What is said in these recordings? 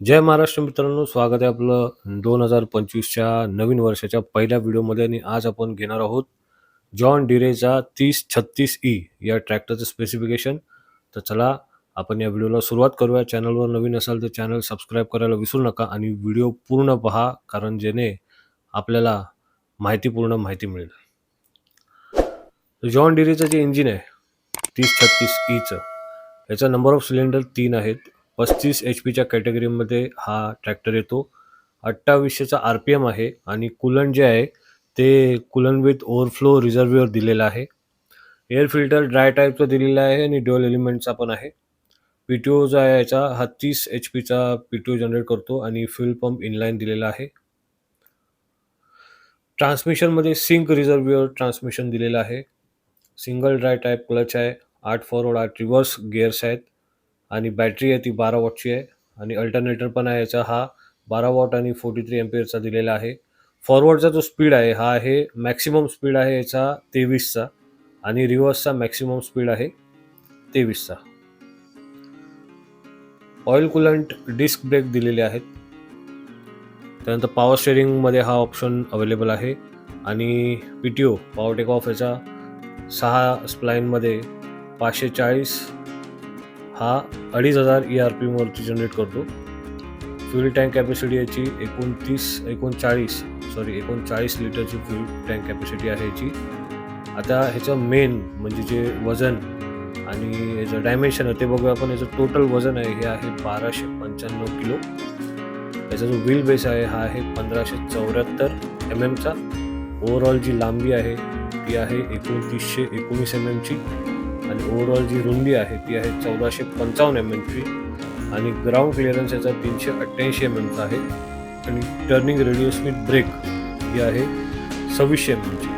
जय महाराष्ट्र मित्रांनो स्वागत आहे आपलं दोन हजार पंचवीसच्या नवीन वर्षाच्या पहिल्या व्हिडिओमध्ये आणि आज आपण घेणार आहोत जॉन डिरेचा तीस छत्तीस ई या ट्रॅक्टरचं स्पेसिफिकेशन तर चला आपण या व्हिडिओला सुरुवात करूया. चॅनलवर नवीन असाल तर चॅनल सबस्क्राईब करायला विसरू नका आणि व्हिडिओ पूर्ण पहा कारण जेणे आपल्याला माहितीपूर्ण माहिती मिळेल. तर जॉन डिरेचं जे इंजिन आहे तीस छत्तीस ईचं याचा नंबर ऑफ सिलेंडर तीन आहेत. पस्तीस एच पीच्या कॅटेगरीमध्ये हा ट्रॅक्टर येतो. अठ्ठावीसशेचा आर पी एम आहे आणि कुलन जे आहे ते कुलन विथ ओव्हरफ्लो रिझर्व्हिअर दिलेलं आहे. एअर फिल्टर ड्राय टाईपचा दिलेला आहे आणि ड्युअल एलिमेंटचा पण आहे. पी टी ओ जो आहे याचा हा तीस एच पीचा पी टी ओ जनरेट करतो आणि फ्युल पंप इनलाईन दिलेला आहे. ट्रान्समिशनमध्ये सिंक रिझर्व्हर ट्रान्समिशन दिलेलं आहे. सिंगल ड्राय टाईप क्लच आहे. आठ फॉरवर्ड आठ रिव्हर्स गिअर्स आहेत. आणि बॅटरी आहे ती बारा वॉटची आहे. आणि अल्टरनेटर पण आहे याचा. हा बारा वॉट आणि फोर्टी थ्री एम्पियरचा दिलेला आहे. फॉरवर्डचा जो स्पीड आहे हा आहे मॅक्सिमम स्पीड आहे याचा तेवीसचा. आणि रिव्हर्सचा मॅक्सिमम स्पीड आहे तेवीसचा. ऑइल कुलंट डिस्क ब्रेक दिलेले आहेत. त्यानंतर पॉवर स्टेरिंगमध्ये हा ऑप्शन अवेलेबल आहे. आणि P T O power take off याचा सहा स्प्लाईनमध्ये पाचशे चाळीस हा अडीच हजार ई आर पी एमवरती जनरेट करतो. फ्युल टँक कॅपॅसिटी याची एकोणतीस एकोणचाळीस सॉरी एकोणचाळीस लिटरची फ्युल टँक कॅपॅसिटी आहे याची. आता ह्याचं मेन म्हणजे जे वजन आणि याचं डायमेन्शन आहे ते बघूया आपण. याचं टोटल वजन आहे हे आहे बाराशे पंच्याण्णव किलो. याचा जो व्हील बेस आहे हा आहे पंधराशे चौऱ्याहत्तर एम एमचा ओव्हरऑल जी लांबी आहे ती आहे एकोणतीसशे एकोणीस एम एमची आणि ओव्हरऑल जी रुंदी आहे ती आहे चौदाशे पंचावन्न एम एमची आणि ग्राउंड क्लिअरन्स याचा तीनशे अठ्ठ्याऐंशी एम एमचा आहे. आणि टर्निंग रेडियस विथ ब्रेक ही आहे सव्वीसशे एम एमची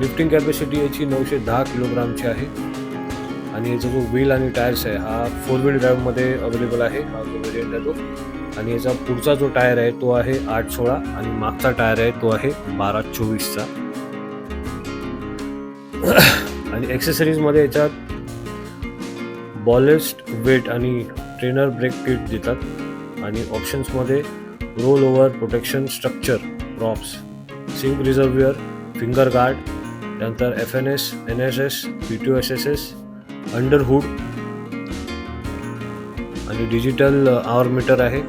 लिफ्टिंग कॅपॅसिटी याची नऊशे दहा किलोग्रामची आहे. आणि याचा जो व्हील आणि टायर्स आहे हा फोर व्हील ड्राईव्हमध्ये अवेलेबल आहे. हा जो व्हेरियंट आहे तो. आणि याचा पुढचा जो टायर आहे तो आहे आठ सोळा. आणि मागचा टायर आहे तो आहे बारा चोवीसचा. आणि ॲक्सेसरीजमध्ये याच्यात बॉलेस्ट वेट आणि ट्रेनर ब्रेक किट देतात. आणि ऑप्शन्समध्ये roll over protection structure props sink reservoir finger guard त्यानंतर F N S N S S P two S S S underhood आणि डिजिटल आवर मीटर आहे.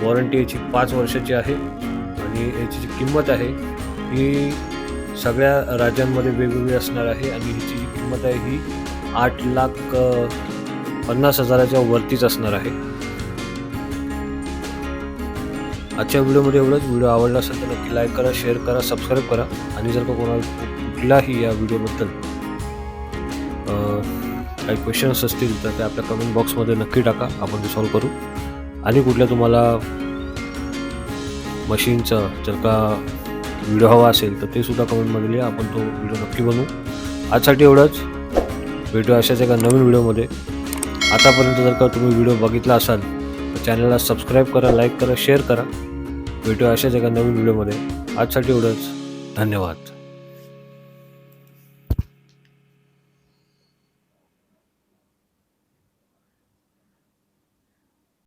वॉरंटी याची पाच वर्षाची आहे. आणि याची जी किंमत आहे ही सगळ्या राज्यांमध्ये वेगवेगळी असणार आहे आणि हिची जी किंमत आहे ही आठ लाख पन्नास हजाराच्या वरतीच असणार आहे. आजच्या व्हिडिओमध्ये एवढंच. व्हिडिओ आवडला असेल तर नक्की लाईक करा शेअर करा सबस्क्राईब करा. आणि जर का कोणाला कुठलाही या व्हिडिओबद्दल काही क्वेश्चन्स असतील तर ते आपल्या कमेंट बॉक्समध्ये नक्की टाका. आपण ते सॉल्व करू. आणि कुठल्या तुम्हाला मशीनचं जर का व्हिडिओ हवा असेल तर ते सुद्धा कमेंटमध्ये लिहा. आपण तो व्हिडिओ नक्की बनवू. आजसाठी एवढंच. भेटू अशाच एका नवीन व्हिडिओमध्ये. आतापर्यंत जर का तुम्ही व्हिडिओ बघितला असाल तर चॅनलला सबस्क्राईब करा लाईक करा शेअर करा. भेटू अशाच एका नवीन व्हिडिओमध्ये. आजसाठी एवढंच. धन्यवाद.